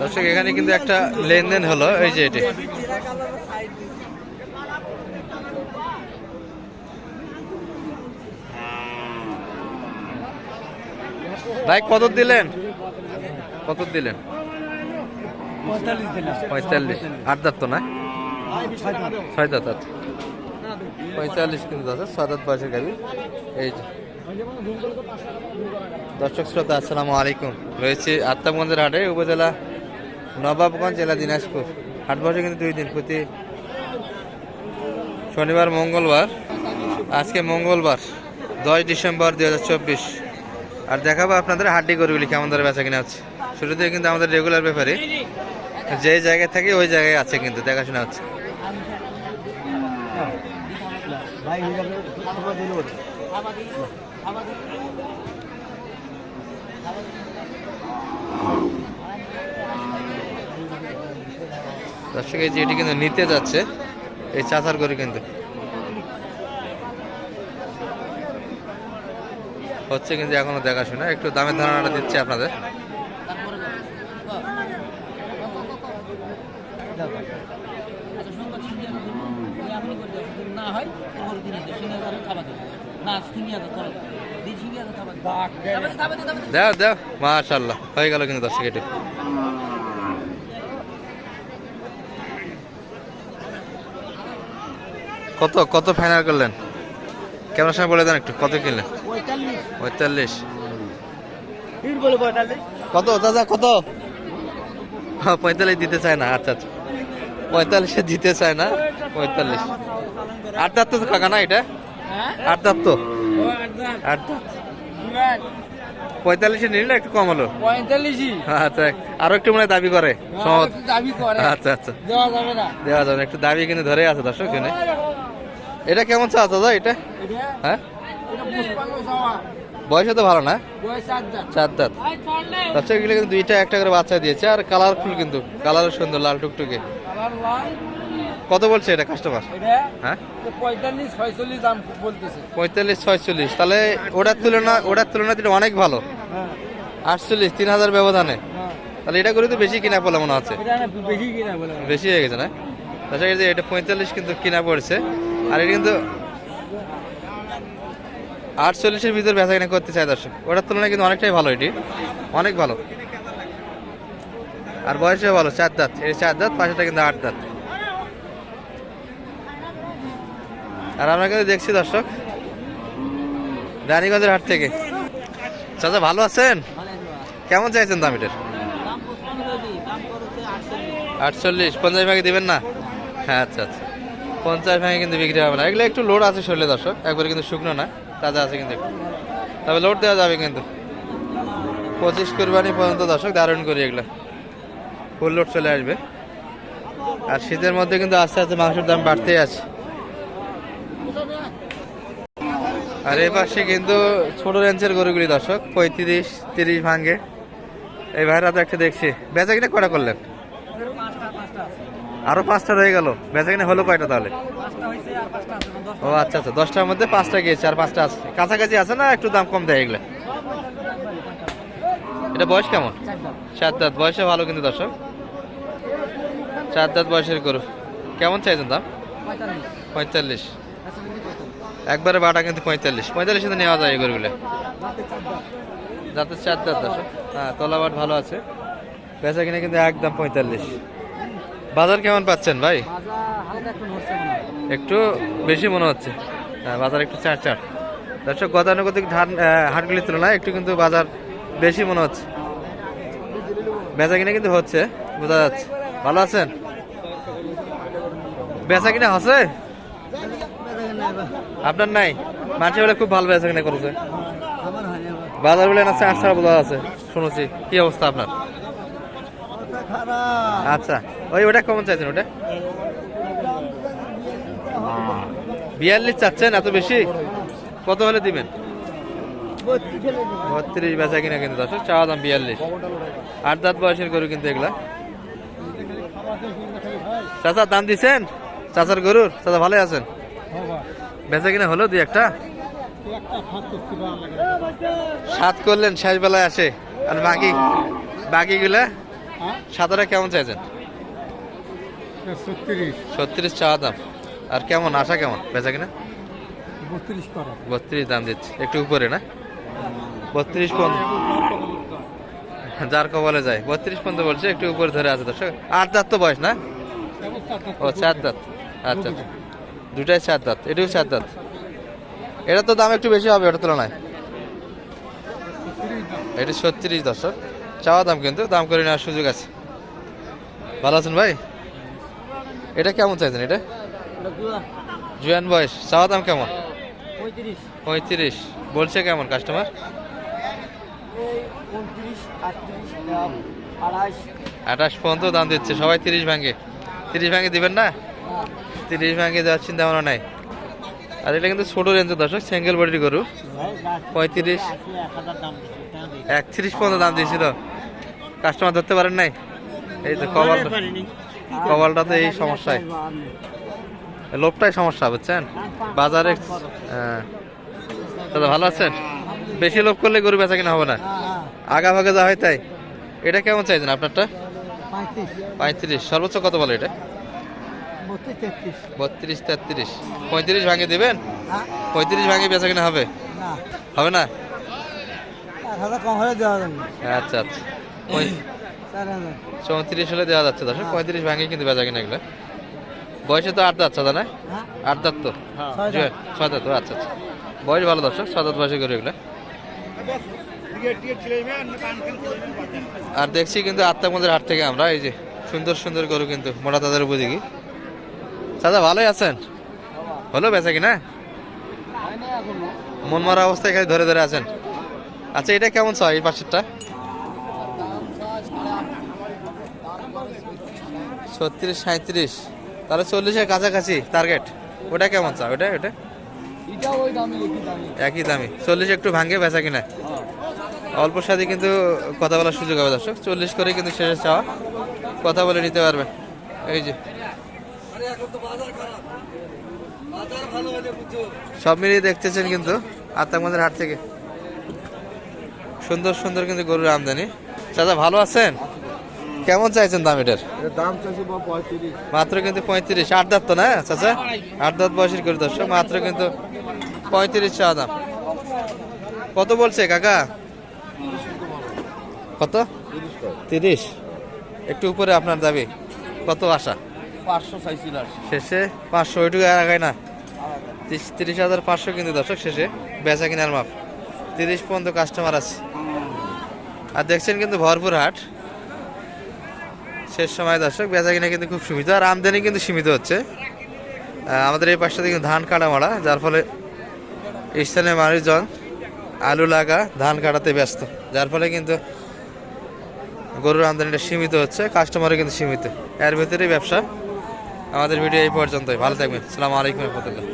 দর্শক এখানে কিন্তু একটা লেনদেন হলো এই যে এটি। ভাই কত দিলেন? কত দিলেন? পঁয়তাল্লিশ আট দাঁত তো না? ছয় দাঁত। পঁয়তাল্লিশ কিন্তু আছে ছয় দাঁত বয়সের গাবি এই যে। দর্শক শ্রোতা আসসালামু আলাইকুম। রয়েছে আত্মাগঞ্জের হাটে উপজেলা নবাবগঞ্জ জেলা দিনাজপুর। হাট বসে কিন্তু দুই দিন, প্রতি শনিবার, মঙ্গলবার। আজকে মঙ্গলবার, দশ ডিসেম্বর দুই হাজার চব্বিশ। আর দেখাবো আপনাদের হাড্ডি গরুগুলি কেমন ধরে বেচা কিনা হচ্ছে। শুরুতে কিন্তু আমাদের রেগুলার ব্যাপারে যে জায়গায় থাকে ওই জায়গায় আছে কিন্তু, দেখাশোনা হচ্ছে। ভাই হয়ে যাবে তারপর দিল দর্শক এই যে এটি কিন্তু নিতে যাচ্ছে, এই চাষার করে কিন্তু। হচ্ছে কিন্তু এখনও দেখাশোনা, একটু দামের ধারণাটা দিচ্ছে আপনাদের। দাও দাও মাশাল্লাহ হয়ে গেল কিন্তু দর্শক এটি। কত কত ফাইনাল করলেন? কেমন সময় বলে দেন একটু কত কিনলেন? পঁয়তাল্লিশ। কত দাদা কত? হ্যাঁ, পঁয়তাল্লিশ দিতে চায় না আচ্ছা আচ্ছা। পঁয়তাল্লিশে দিতে চায় না পঁয়তাল্লিশ। আট দাঁত তো কাকা না এটা? আট দাঁত তো আট দাঁত পঁয়তাল্লিশে নিলে একটু কম হলো। পঁয়তাল্লিশই। আচ্ছা আরও একটু মনে দাবি করে সহজ। দাবি করে। আচ্ছা আচ্ছা। দেওয়া যাবে না। দেওয়া যাবে একটু দাবি কিন্তু ধরে আছে দর্শক কিনে এটা কেমন চা দাদা এটা? হ্যাঁ? বয়সে তো ভালো না? চার দাঁত। দর্শক এগুলো কিন্তু দুইটা একটা করে বাচ্চা দিয়েছে আর কালারফুল কিন্তু কালার সুন্দর লাল টুকটুকে। কত বলছে এটা কাস্টমার হ্যাঁ? পঁয়তাল্লিশ ছয়চল্লিশ তাহলে ওটার তুলনা ওটার তুলনা দিলে অনেক ভালো। হ্যাঁ। আটচল্লিশ তিন হাজার ব্যবধানে। হ্যাঁ। তাহলে এটা করে তো বেশি কিনা পড়লে মনে হচ্ছে? বেশি হয়ে গেছে না? তাছাড়া যে এটা পঁয়তাল্লিশ কিন্তু কিনা পড়ছে। আর এটা কিন্তু আটচল্লিশের ভিতর বেচা কিনা করতে চায় দর্শক। ওটার তুলনায় কিন্তু অনেকটাই ভালো এটি। অনেক ভালো। আর বয়সে ভালো, চার দাঁত। এই চার দাঁত, পাশেটা কিন্তু আট দাঁত। আর আমরা কিন্তু দেখছি দর্শক, রানীগঞ্জের হাট থেকে। চাচা, ভালো আছেন? কেমন চাইছেন দাম এটার? আটচল্লিশ, পঞ্চাশ ভাগে দিবেন না? হ্যাঁ আচ্ছা আচ্ছা। পঞ্চাশ ভাঙে কিন্তু বিক্রি হবে না। এগুলো একটু লোড আছে শরীরে দর্শক, একবারে কিন্তু শুকনো না, তাজা আছে কিন্তু তবে লোড দেওয়া যাবে কিন্তু। পঁচিশ কোরবানি পর্যন্ত দর্শক দারুণ করি এগুলো। ফুল লোড চলে আসবে। আর শীতের মধ্যে কিন্তু আস্তে আস্তে মাংসের দাম বাড়তেই আছে। আর এই পাশে কিন্তু ছোট রেঞ্জের গরুগুলি দর্শক, পঁয়ত্রিশ, তিরিশ ভাঙ্গে এই ভাইরা তো একটা দেখছি। বেচা কিনা কটা করলেন? আরও পাঁচটা রয়ে গেল। বেচা কিনা হলো কয়টা তাহলে? ও আচ্ছা আচ্ছা দশটার মধ্যে পাঁচটা গিয়েছে আর পাঁচটা আছে। কাছাকাছি আছে না একটু দাম কম দেয় এগুলো? এটা বয়স কেমন? চার দাঁত। বয়সে ভালো কিন্তু দর্শক। চার দাঁত বয়সের গরু। কেমন চাইছেন দাম? পঁয়তাল্লিশ। একবারে বাটা কিন্তু পঁয়তাল্লিশ। পঁয়তাল্লিশ কিন্তু নেওয়া যায় এই গরুগুলো। যাতে চার দাঁত দর্শক। হ্যাঁ তলাবাট ভালো আছে। বেচা কিনে কিন্তু একদম পঁয়তাল্লিশ। বাজার কেমন পাচ্ছেন ভাই? একটু বেশি মনে হচ্ছে। বাজার একটু চার চার। দর্শক গতানুগতিক ধান হাটগুলির তুলনায় একটু কিন্তু বাজার বেশি মনে হচ্ছে। বেচা কিনা কিন্তু হচ্ছে বোঝা যাচ্ছে। ভালো আছেন? বেচা কিনা হচ্ছে? আপনার নাই? মানুষ বলে খুব ভালো বেচা কিনা করেছে বাজার বলে না চার চার বোঝা আছে শুনেছি। কি অবস্থা আপনার? আচ্ছা ওই ওটা কেমন চাইছেন ওটা? বিয়াল্লিশ চাচ্ছেন, এত বেশি? কত হলে দিবেন? বত্রিশ বেচা কিনা কিন্তু দশ চাওয়া দাম বিয়াল্লিশ। আট দাঁত বয়সের গরু কিন্তু এগুলা। চাচা, দাম দিছেন? চাচার গরুর? চাচা ভালো আছেন? বেচা কিনা হলো দুই একটা? সাত করলেন, শেষ বেলায় আসে। আর বাকি? বাকিগুলা? সাদাটা কেমন চাইছেন? ছত্রিশ। চাওয়া দাম। আর কেমন আশা কেমন? বেচা কিনা? বত্রিশ দাম দিচ্ছে। একটু উপরে না? বত্রিশ পর্যন্ত যার কবলে যায়। বত্রিশ পর্যন্ত বলছে একটু উপরে ধরে আছে দর্শক। আট দাঁত তো বয়স না? ও চার দাঁত। আচ্ছা আচ্ছা। দুটাই চার দাঁত। এটাও চার দাঁত। এটা তো দাম একটু বেশি হবে ওটার তুলনায়। এটা ছত্রিশ দর্শক। চাওয়া দাম কিন্তু দাম করে নেওয়ার সুযোগ আছে। ভালো আছেন ভাই? এটা কেমন চাইছেন এটা? জুয়ান বয়স চাওয়া দাম কেমন? পঁয়ত্রিশ। বলছে কেমন কাস্টমার আঠাশ পর্যন্ত দাম দিচ্ছে সবাই তিরিশ ভাঙে। তিরিশ ভাঙে দিবেন না? তিরিশ ভাঙে দেওয়ার চিন্তা ভাবনা নাই। আর এটা কিন্তু ছোটো রেঞ্জের দর্শক সিঙ্গেল বডির গরু। পঁয়ত্রিশ। এক একত্রিশ পর্যন্ত দাম দিয়েছিল। কাস্টমার ধরতে পারেন নাই? এই তো কবাল কবালটাতে এই সমস্যায়। লোভটাই সমস্যা বুঝছেন? বাজারে হ্যাঁ। দাদা ভালো আছেন? বেশি লোভ করলে গরু বেচা কিনা হবে না? আগা ভাগে যা হয় তাই। এটা কেমন চাইছেন আপনারটা? পঁয়ত্রিশ। সর্বোচ্চ কত বলে এটা? বত্রিশ তেত্রিশ। পঁয়ত্রিশ ভাঙে দিবেন? পঁয়ত্রিশ ভাঙে বেচা কিনা হবে? হবে না? আচ্ছা আচ্ছা। চৌত্রিশ হলে দেওয়া যাচ্ছে দর্শক। পঁয়ত্রিশ ভাঙে কিন্তু বেচা কিনা এগুলো। বয়সে তো আট দাঁত সাদা না? হ্যাঁ। আট দাঁত তো? ছয় জুয়েল, দাঁত। আচ্ছা আচ্ছা। বয়স ভালো দর্শক ছয় দাঁত বয়সে করে এগুলো। আর দেখছি কিন্তু আত্মামদের হাট থেকে আমরা এই যে সুন্দর সুন্দর গরু কিন্তু মোটা তাদের উপযোগী। দাদা ভালোই আছেন? হলো বেচা কিনা? মন মারা অবস্থায় খালি ধরে ধরে আছেন। আচ্ছা এটা কেমন চাই এই পাশেরটা? ছত্রিশ সাঁত্রিশ তাহলে চল্লিশের কাছাকাছি টার্গেট ওটা কেমন চা ওটা ওটা একই দামি। চল্লিশ একটু ভাঙে বেচা কিনা? অল্প সাথে কিন্তু কথা বলার সুযোগ হবে দর্শক। চল্লিশ করে কিন্তু শেষে চাওয়া। কথা বলে নিতে পারবেন এই যে। সব মিলিয়ে দেখতেছেন কিন্তু আত্মাকমন্দের হাট থেকে। সুন্দর সুন্দর কিন্তু গরুর আমদানি। চাচা ভালো আছেন? কেমন চাইছেন দাম এটার? দাম চাইছি মাত্র কিন্তু পঁয়ত্রিশ। আট দাঁত তো না চাচা? আট দাঁত বয়সের করে দর্শক মাত্র কিন্তু পঁয়ত্রিশ চা দাম। কত বলছে কাকা? কত? তিরিশ। একটু উপরে আপনার দাবি কত আশা? পাঁচশো শেষে পাঁচশো ওইটুকু আগায় না। তিরিশ- তিরিশ হাজার পাঁচশো কিন্তু দর্শক শেষে বেচা কিনার মাপ। তিরিশ পর্যন্ত কাস্টমার আছে। আর দেখছেন কিন্তু ভরপুর হাট। শেষ সময় দর্শক, বেচা কিনা কিন্তু খুব সীমিত আর আমদানি কিন্তু সীমিত হচ্ছে। আমাদের এই পাশটাতে কিন্তু ধান কাটা মারা, যার ফলে স্থানীয় মানুষজন আলু লাগা ধান কাটাতে ব্যস্ত। যার ফলে কিন্তু গরুর আমদানিটা সীমিত হচ্ছে কাস্টমারও কিন্তু সীমিত। এর ভিতরেই ব্যবসা। আমাদের ভিডিও এই পর্যন্তই। ভালো থাকবেন। সালামু আলাইকুম রহমতুল্লাহ।